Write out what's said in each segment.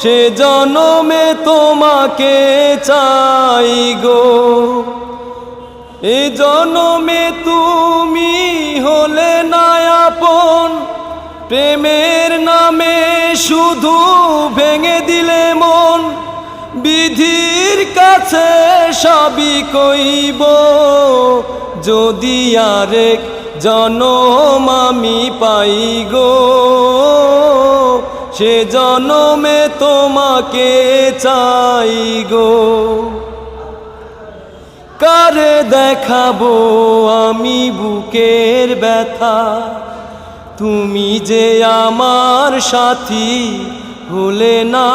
সে জনমে তোমাকে চাই গো। এ জনমে তুমি হলে নায়াপন প্রেমের নামে শুধু ভেঙে দিলে মন, বিধির কাছে সবই কইব। যদি আরেক জনম আমি পাই গো। সে জনমে তোমাকে চাই গো। কারে দেখাবো আমি বুকের ব্যথা? তুমি যে আমার সাথী হলে না।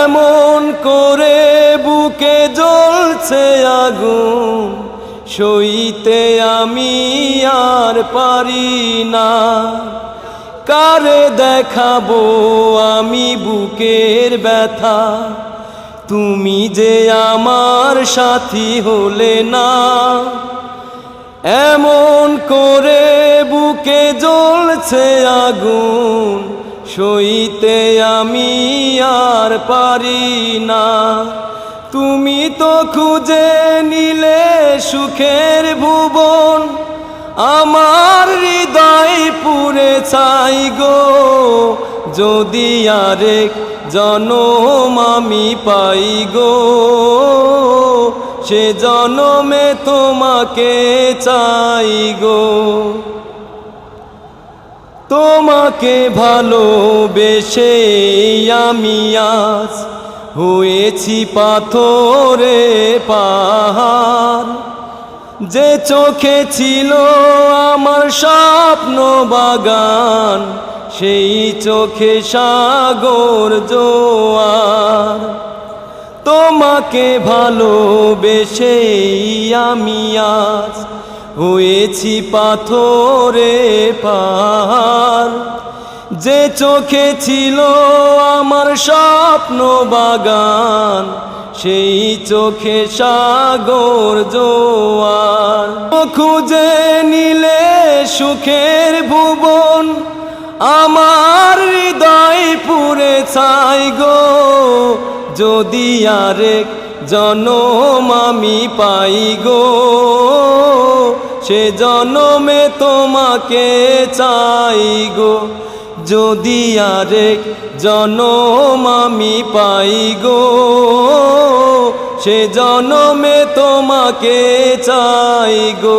এমন করে বুকে জ্বলছে আগুন, সইতে আমি আর পারি না। কারে দেখাবো আমি বুকের ব্যথা। তুমি যে আমার সাথী হলে না। এমন করে বুকে জ্বলছে আগুন, সইতে আমি আর পারি না। তুমি তো খুঁজে নিলে সুখের ভুবন, আমার হৃদয় চাই গো, যদি আরেক জনম আমি পাই গো, সে জনমে তোমাকে চাই গো। তোমাকে ভালোবেসে আমি আজ হয়েছি পাথরে পাহাড়। যে চোখে ছিল আমার স্বপ্ন বাগান, সেই চোখে সাগর জোয়ার। তোমাকে ভালোবেসে আমি আজ হয়েছি পাথরে পাহাড়। যে চোখে ছিল আমার স্বপ্ন বাগান, সেই চোখে সাগর জোয়ার। খুঁজে নিলে সুখের ভুবন আমার হৃদয় পুরে চাই গো। যদি আরেক জনম আমি পাই গো, সে জনমে তোমাকে চাই গো। যদি আরেক জনম আমি পাই গো, সে জনমে তোমাকে চাই গো।